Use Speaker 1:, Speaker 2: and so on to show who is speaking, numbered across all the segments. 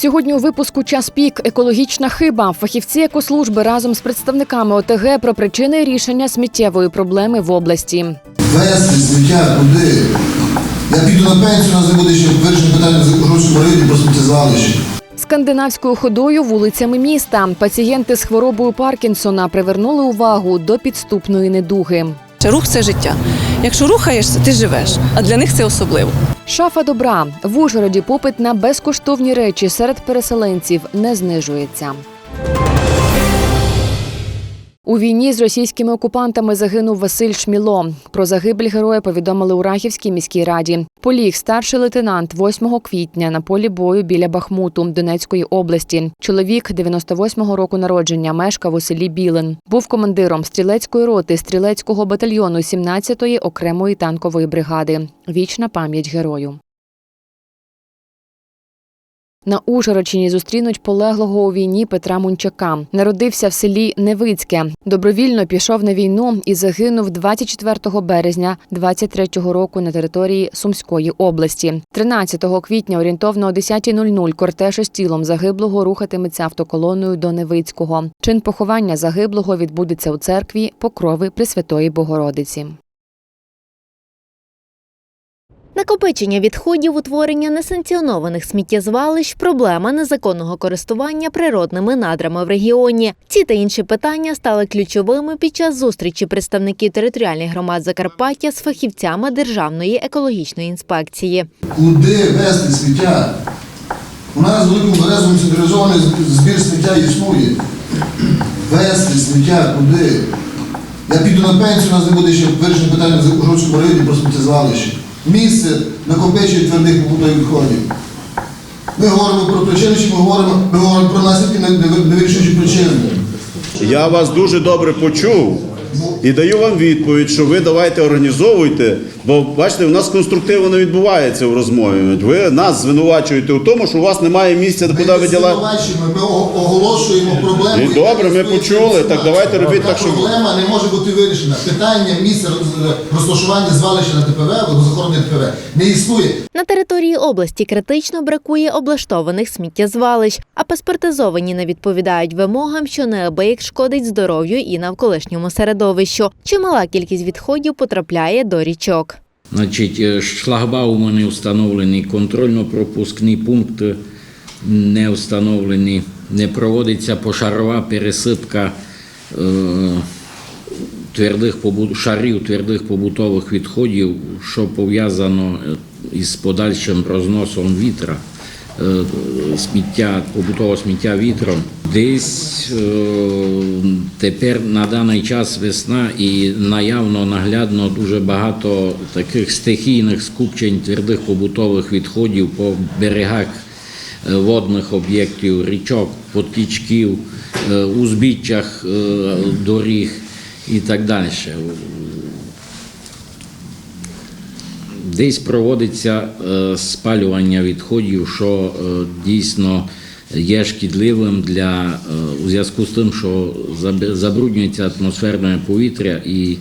Speaker 1: Сьогодні у випуску час пік екологічна хиба. Фахівці екослужби разом з представниками ОТГ про причини рішення сміттєвої проблеми в області.
Speaker 2: Вести сміття куди? Я піду на пенсію, у нас не буде ще вирішення питання в Ужгородському районі про сміттєзвалище.
Speaker 1: Скандинавською ходою вулицями міста пацієнти з хворобою Паркінсона привернули увагу до підступної недуги.
Speaker 3: Рух це життя. Якщо рухаєшся, ти живеш. А для них це особливо.
Speaker 1: Шафа добра в Ужгороді попит на безкоштовні речі серед переселенців не знижується. У війні з російськими окупантами загинув Василь Шміло. Про загибель героя повідомили у Рахівській міській раді. Поліг старший лейтенант 8 квітня на полі бою біля Бахмуту Донецької області. Чоловік 98-го року народження мешкав у селі Білин. Був командиром стрілецької роти стрілецького батальйону 17-ї окремої танкової бригади. Вічна пам'ять герою. На Ужгородщині зустрінуть полеглого у війні Петра Мунчака. Народився в селі Невицьке. Добровільно пішов на війну і загинув 24 березня 23-го року на території Сумської області. 13 квітня орієнтовно о 10.00 кортеж із тілом загиблого рухатиметься автоколоною до Невицького. Чин поховання загиблого відбудеться у церкві Покрови Пресвятої Богородиці.
Speaker 4: Накопичення відходів, утворення несанкціонованих сміттєзвалищ, проблема незаконного користування природними надрами в регіоні. Ці та інші питання стали ключовими під час зустрічі представників територіальних громад Закарпаття з фахівцями Державної екологічної інспекції.
Speaker 2: Куди вести сміття? У нас в Великому централізований збір сміття існує. Вести сміття куди? Я піду на пенсію, у нас не буде ще вирішення питання в Ужгородському районі про сміттєзвалище. Місце накопичує твердих побутових відходів. Ми говоримо про причини, чи ми говоримо, ми говоримо про наслідки, не, вирішуючи причини.
Speaker 5: Я вас дуже добре почув і даю вам відповідь, що ви давайте організовуйте, бо бачите, у нас конструктивно не відбувається в розмові. Ви нас звинувачуєте у тому, що у вас немає місця,
Speaker 2: Ми
Speaker 5: куди
Speaker 2: не
Speaker 5: виділяти.
Speaker 2: ми оголошуємо проблему.
Speaker 5: І добре, ми почули, так давайте робіть так, щоб-
Speaker 2: Проблема не може бути вирішена. Питання місця роз- розташування звалища на ТПВ, водозахоронення ТПВ, не існує.
Speaker 4: На території області критично бракує облаштованих сміттєзвалищ, а паспортизовані не відповідають вимогам, що неабияк шкодить здоров'ю і навколишньому середовищу. Чимала кількість відходів потрапляє до річок.
Speaker 6: Значить, е, шлагбауми не встановлені, контрольно-пропускні пункти не встановлені, не проводиться пошарова пересипка е, твердих шарів твердих побутових відходів, що пов'язано е, із подальшим розносом вітра. Е, Сміття, побутового сміття вітром. Десь е, тепер на даний час весна і наявно наглядно дуже багато таких стихійних скупчень твердих побутових відходів по берегах е, водних об'єктів, річок, потічків, узбіччях доріг і так далі. Десь проводиться е, спалювання відходів, що е, дійсно є шкідливим для е, у зв'язку з тим, що забруднюється атмосферне повітря і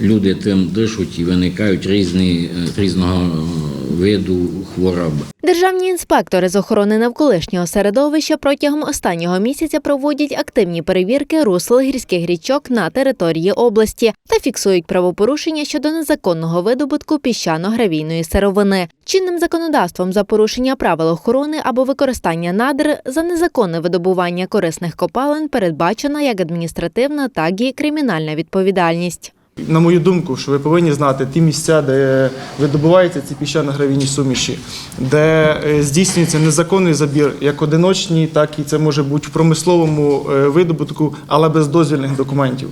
Speaker 6: люди тим дишуть і виникають різні, різного виду хвороби.
Speaker 4: Державні інспектори з охорони навколишнього середовища протягом останнього місяця проводять активні перевірки русел гірських річок на території області та фіксують правопорушення щодо незаконного видобутку піщано-гравійної сировини. Чинним законодавством за порушення правил охорони або використання надр за незаконне видобування корисних копалин передбачена як адміністративна, так і кримінальна відповідальність.
Speaker 7: На мою думку, що ви повинні знати ті місця, де видобуваються ці піщано-гравійні суміші, де е, здійснюється незаконний забір, як одиночний, так і це може бути в промисловому е, видобутку, але без дозвільних документів.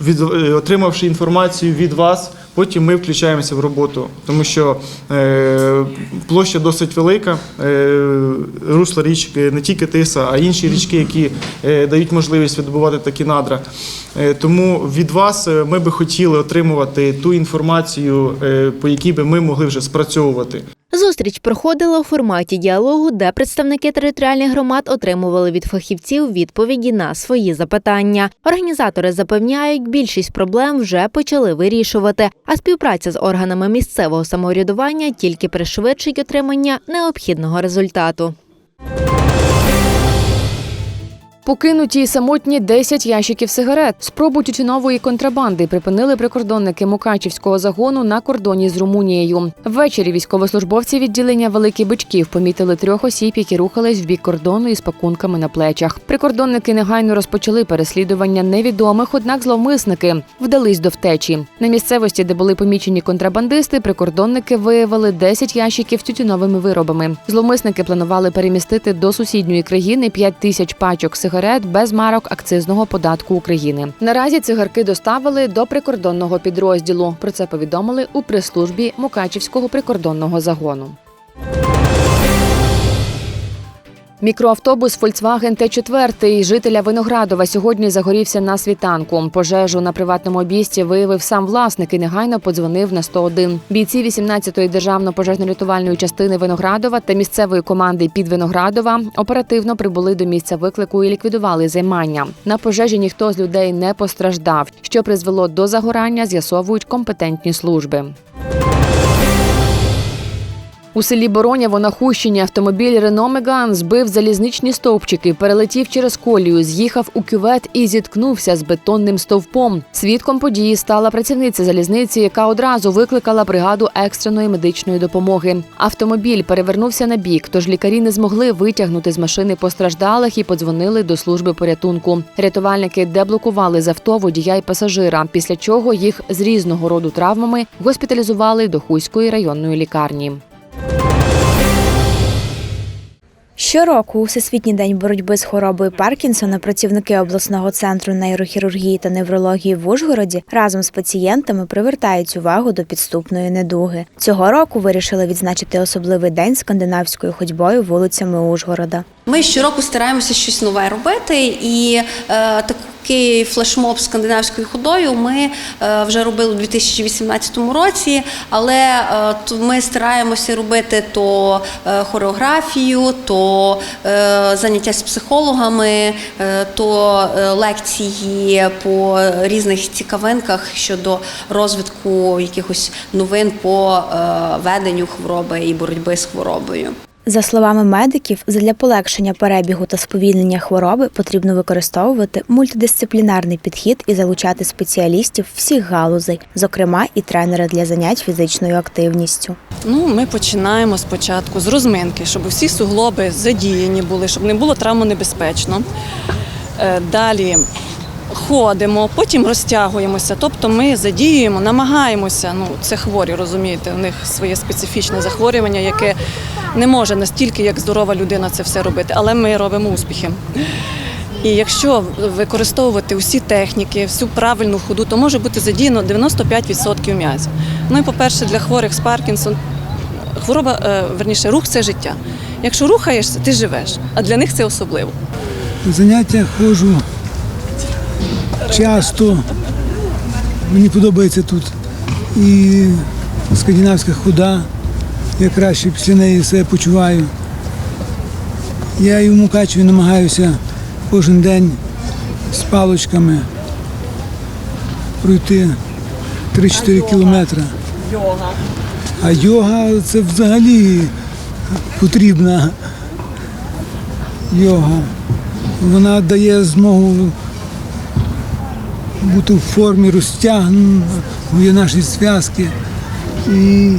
Speaker 7: Від, е, отримавши інформацію від вас, потім ми включаємося в роботу, тому що е, площа досить велика, е, русло річки не тільки Тиса, а інші річки, які е, дають можливість видобувати такі надра. Е, тому від вас е, ми би хотіли отримувати ту інформацію, е, по якій би ми могли вже спрацьовувати.
Speaker 4: Зустріч проходила у форматі діалогу, де представники територіальних громад отримували від фахівців відповіді на свої запитання. Організатори запевняють, більшість проблем вже почали вирішувати, а співпраця з органами місцевого самоврядування тільки пришвидшить отримання необхідного результату.
Speaker 1: Покинуті і самотні 10 ящиків сигарет. Спробу тютюнової контрабанди припинили прикордонники Мукачівського загону на кордоні з Румунією. Ввечері військовослужбовці відділення Великий Бичків помітили трьох осіб, які рухались в бік кордону із пакунками на плечах. Прикордонники негайно розпочали переслідування невідомих, однак зловмисники вдались до втечі. На місцевості, де були помічені контрабандисти, прикордонники виявили 10 ящиків тютюновими виробами. Зловмисники планували перемістити до сусідньої країни 5 тисяч пачок сигарет без марок акцизного податку України. Наразі цигарки доставили до прикордонного підрозділу. Про це повідомили у прес-службі Мукачівського прикордонного загону. Мікроавтобус Volkswagen Т4 жителя Виноградова сьогодні загорівся на світанку. Пожежу на приватному обійсті виявив сам власник і негайно подзвонив на 101. Бійці 18-ї державно-пожежно-рятувальної частини Виноградова та місцевої команди під Виноградова оперативно прибули до місця виклику і ліквідували займання. На пожежі ніхто з людей не постраждав. Що призвело до загорання, з'ясовують компетентні служби. У селі Бороняво на Хущині автомобіль Рено Меган збив залізничні стовпчики, перелетів через колію, з'їхав у кювет і зіткнувся з бетонним стовпом. Свідком події стала працівниця залізниці, яка одразу викликала бригаду екстреної медичної допомоги. Автомобіль перевернувся на бік, тож лікарі не змогли витягнути з машини постраждалих і подзвонили до служби порятунку. Рятувальники деблокували з авто водія й пасажира, після чого їх з різного роду травмами госпіталізували до Хуської районної лікарні.
Speaker 8: Щороку у Всесвітній день боротьби з хворобою Паркінсона працівники обласного центру нейрохірургії та неврології в Ужгороді разом з пацієнтами привертають увагу до підступної недуги. Цього року вирішили відзначити особливий день скандинавською ходьбою вулицями Ужгорода.
Speaker 9: Ми щороку стараємося щось нове робити, і е, такий флешмоб скандинавською ходою ми е, вже робили у 2018 році, але е, ми стараємося робити то е, хореографію, то заняття з психологами, то лекції по різних цікавинках щодо розвитку якихось новин по веденню хвороби і боротьби з хворобою.
Speaker 8: За словами медиків, задля полегшення перебігу та сповільнення хвороби потрібно використовувати мультидисциплінарний підхід і залучати спеціалістів всіх галузей, зокрема і тренери для занять фізичною активністю.
Speaker 3: Ну, ми починаємо спочатку з розминки, щоб всі суглоби задіяні були, щоб не було травмонебезпечно. Е, Далі ходимо, потім розтягуємося. Тобто ми задіюємо, намагаємося. Ну, це хворі, розумієте, у них своє специфічне захворювання, яке не може настільки, як здорова людина, це все робити, але ми робимо успіхи. І якщо використовувати усі техніки, всю правильну ходу, то може бути задіяно 95% м'язів. Ну і по-перше, для хворих з Паркінсон хвороба, е, верніше, рух це життя. Якщо рухаєшся, ти живеш, а для них це особливо.
Speaker 10: Заняття ходжу часто. Мені подобається тут і скандинавська хода. Я краще після неї себе почуваю. Я і в Мукачеві намагаюся кожен день з палочками пройти 3-4 кілометри.
Speaker 3: Йога.
Speaker 10: А йога це взагалі потрібна йога. Вона дає змогу бути в формі розтягнуті наші зв'язки. І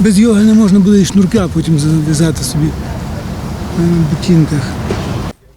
Speaker 10: без йоги не можна буде і шнурка потім зав'язати собі на бутінках.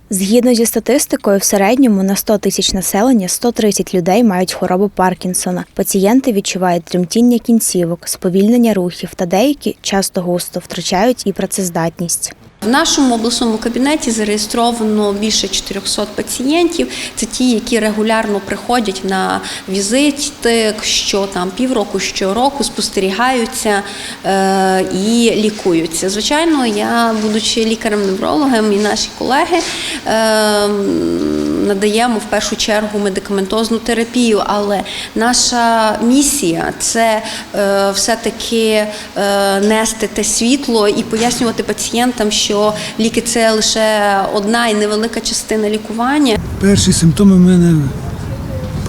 Speaker 8: Згідно зі статистикою, в середньому на 100 тисяч населення 130 людей мають хворобу Паркінсона. Пацієнти відчувають тремтіння кінцівок, сповільнення рухів та деякі часто густо втрачають і працездатність.
Speaker 9: В нашому обласному кабінеті зареєстровано більше 400 пацієнтів. Це ті, які регулярно приходять на візити, що там півроку, щороку спостерігаються е, і лікуються. Звичайно, я, будучи лікарем-неврологом, і наші колеги е, надаємо в першу чергу медикаментозну терапію, але наша місія це е, все-таки е, нести те світло і пояснювати пацієнтам, що ліки це лише одна і невелика частина лікування.
Speaker 10: Перші симптоми в мене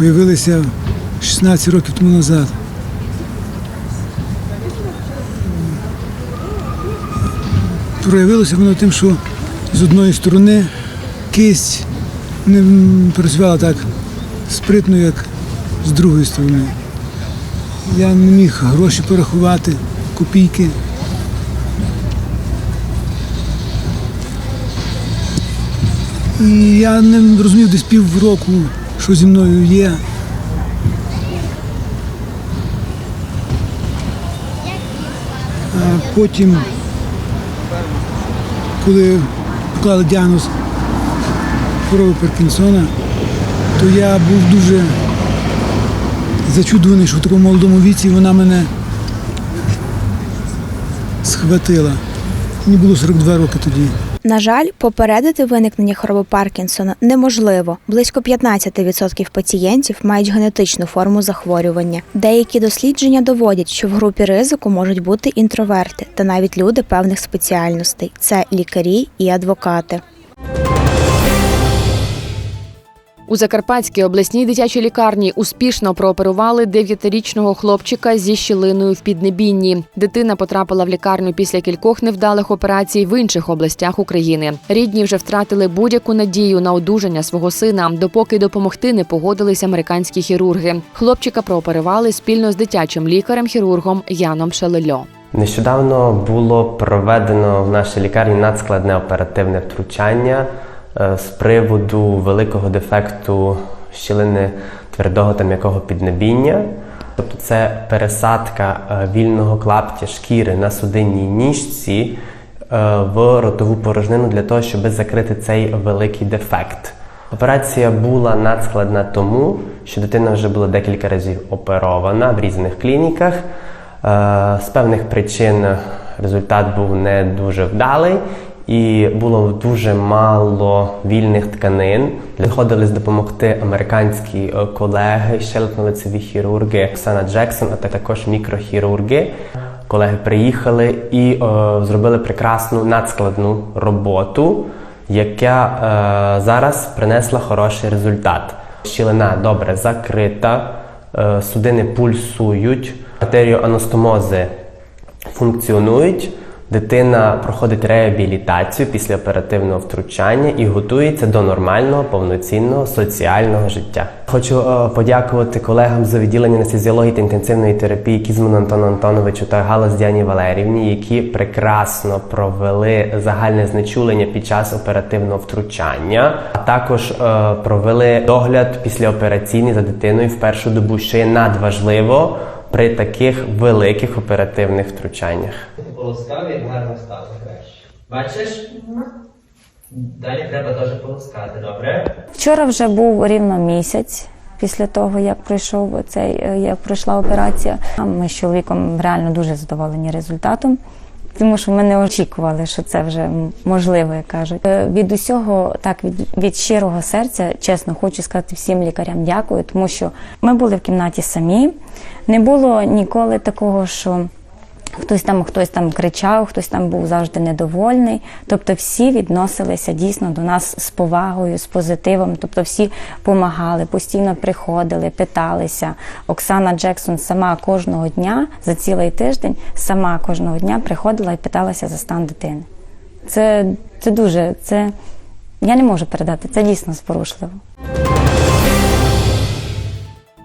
Speaker 10: з'явилися 16 років тому назад. Проявилося воно тим, що з одної сторони кисть не працювала так спритно, як з другої сторони. Я не міг гроші порахувати, копійки. Я не розумів десь півроку, що зі мною є. А потім, коли поклали діагноз хвороби Паркінсона, то я був дуже зачудований, що в такому молодому віці вона мене схватила. Мені було 42 роки тоді.
Speaker 8: На жаль, попередити виникнення хвороби Паркінсона неможливо. Близько 15% пацієнтів мають генетичну форму захворювання. Деякі дослідження доводять, що в групі ризику можуть бути інтроверти та навіть люди певних спеціальностей це лікарі і адвокати.
Speaker 1: У Закарпатській обласній дитячій лікарні успішно прооперували 9-річного хлопчика зі щілиною в піднебінні. Дитина потрапила в лікарню після кількох невдалих операцій в інших областях України. Рідні вже втратили будь-яку надію на одужання свого сина, допоки допомогти не погодились американські хірурги. Хлопчика прооперували спільно з дитячим лікарем-хірургом Яном Шелельо.
Speaker 11: Нещодавно було проведено в нашій лікарні надскладне оперативне втручання з приводу великого дефекту щілини твердого та м'якого піднебіння. Тобто це пересадка е, вільного клаптя шкіри на судинній ніжці е, в ротову порожнину для того, щоб закрити цей великий дефект. Операція була надскладна тому, що дитина вже була декілька разів оперована в різних клініках. Е, З певних причин результат був не дуже вдалий і було дуже мало вільних тканин. Приходилось допомогти американські е, колеги, щелепно-лицеві хірурги Оксана Джексон, а також мікрохірурги. Колеги приїхали і е, зробили прекрасну надскладну роботу, яка е, зараз принесла хороший результат. Щілина добре закрита, е, судини пульсують, артеріоанастомози функціонують. Дитина проходить реабілітацію після оперативного втручання і готується до нормального повноцінного соціального життя. Хочу е, подякувати колегам з відділення анестезіології та інтенсивної терапії Кізману Антону Антоновичу та Галас Діані Валерівні, які прекрасно провели загальне знечулення під час оперативного втручання, а також е, провели догляд післяопераційний за дитиною в першу добу, що є надважливо при таких великих оперативних втручаннях.
Speaker 12: Полоскав і гарно стало краще. Бачиш? Далі треба теж полоскати, добре?
Speaker 13: Вчора вже був рівно місяць після того, як пройшов цей, е, як пройшла операція. Ми з чоловіком реально дуже задоволені результатом. Тому що ми не очікували, що це вже можливо, як кажуть. Е, Від усього, так від, від щирого серця, чесно, хочу сказати всім лікарям дякую, тому що ми були в кімнаті самі. Не було ніколи такого, що Хтось там, хтось там кричав, хтось там був завжди недовольний. Тобто всі відносилися дійсно до нас з повагою, з позитивом. Тобто всі допомагали, постійно приходили, питалися. Оксана Джексон сама кожного дня за цілий тиждень сама кожного дня приходила і питалася за стан дитини. Це, це дуже, це я не можу передати, це дійсно зворушливо.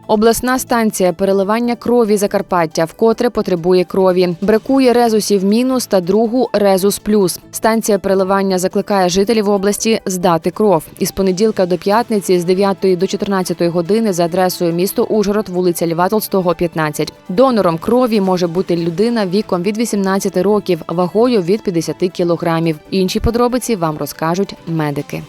Speaker 1: Обласна станція переливання крові Закарпаття вкотре потребує крові. Бракує резусів мінус та другу резус плюс. Станція переливання закликає жителів області здати кров. Із понеділка до п'ятниці з 9 до 14 години за адресою місто Ужгород, вулиця Льва Толстого, 15. Донором крові може бути людина віком від 18 років, вагою від 50 кілограмів. Інші подробиці вам розкажуть медики.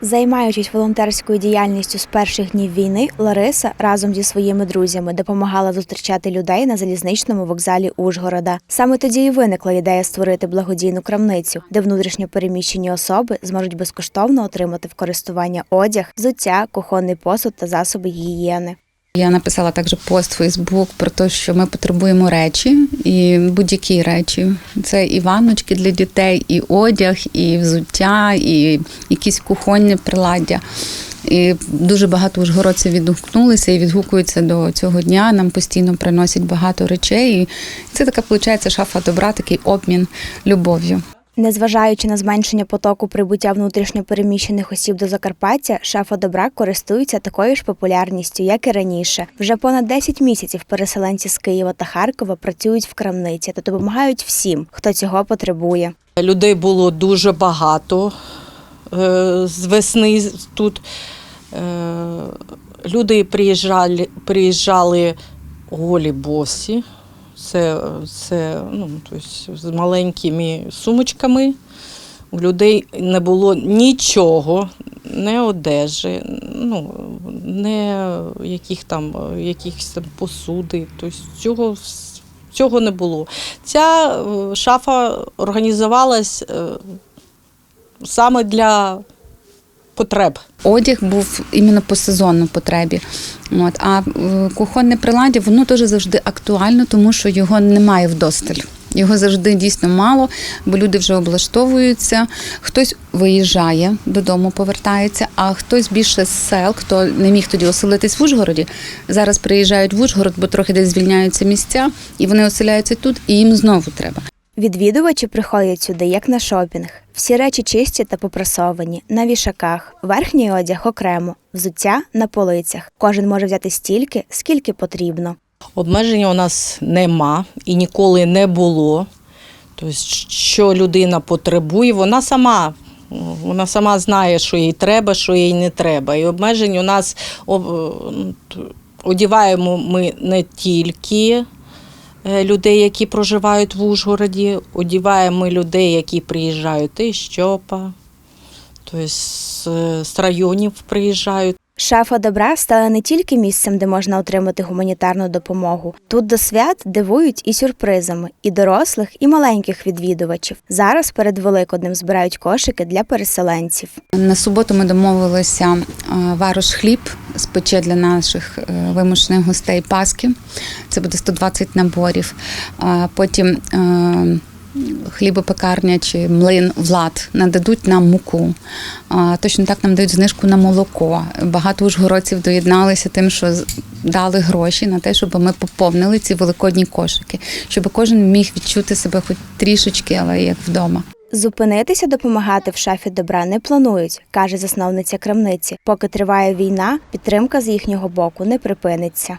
Speaker 8: Займаючись волонтерською діяльністю з перших днів війни, Лариса разом зі своїми друзями допомагала зустрічати людей на залізничному вокзалі Ужгорода. Саме тоді і виникла ідея створити благодійну крамницю, де внутрішньо переміщені особи зможуть безкоштовно отримати в користування одяг, взуття, кухонний посуд та засоби гігієни.
Speaker 14: Я написала також пост в Фейсбук про те, що ми потребуємо речі і будь-які речі. Це і ванночки для дітей, і одяг, і взуття, і якісь кухонні приладдя. І дуже багато ужгородців відгукнулися і відгукуються до цього дня. Нам постійно приносять багато речей. І це така виходить шафа добра, такий обмін любов'ю.
Speaker 8: Незважаючи на зменшення потоку прибуття внутрішньопереміщених осіб до Закарпаття, шафа добра користуються такою ж популярністю, як і раніше. Вже понад 10 місяців переселенці з Києва та Харкова працюють в крамниці та допомагають всім, хто цього потребує.
Speaker 15: Людей було дуже багато е, з весни тут. Е, Люди приїжджали, приїжджали голі босі. Це, це ну, тобто, з маленькими сумочками. У людей не було нічого, не одежі, ну, не яких там, якихось там посуди. Тобто цього, цього не було. Ця е, шафа організувалась е, саме для потреб.
Speaker 14: Одяг був іменно по сезонній потребі. От, а е, кухонне приладдя воно теж завжди актуально, тому що його немає вдосталь. Його завжди дійсно мало, бо люди вже облаштовуються. Хтось виїжджає додому, повертається, а хтось більше з сел, хто не міг тоді оселитись в Ужгороді. Зараз приїжджають в Ужгород, бо трохи десь звільняються місця, і вони оселяються тут, і їм знову треба.
Speaker 8: Відвідувачі приходять сюди як на шопінг. Всі речі чисті та попрасовані, на вішаках, верхній одяг окремо, взуття на полицях. Кожен може взяти стільки, скільки потрібно.
Speaker 15: Обмеження у нас нема і ніколи не було. Тобто, що людина потребує, вона сама. Вона сама знає, що їй треба, що їй не треба. І обмежень у нас об- одіваємо ми не тільки людей, які проживають в Ужгороді, одіваємо людей, які приїжджають. Із Щопа, тобто з, з районів приїжджають.
Speaker 8: Шафа добра стала не тільки місцем, де можна отримати гуманітарну допомогу. Тут до свят дивують і сюрпризами, і дорослих, і маленьких відвідувачів. Зараз перед Великоднем збирають кошики для переселенців.
Speaker 14: На суботу ми домовилися е, варош хліб спече для наших е, вимушених гостей Паски. Це буде 120 наборів. Потім е, хлібопекарня чи млин влад нададуть нам муку. Точно так нам дають знижку на молоко. Багато ужгородців доєдналися тим, що дали гроші на те, щоб ми поповнили ці великодні кошики, щоб кожен міг відчути себе хоч трішечки, але як вдома.
Speaker 8: Зупинитися допомагати в шафі добра не планують, каже засновниця крамниці. Поки триває війна, підтримка з їхнього боку не припиниться.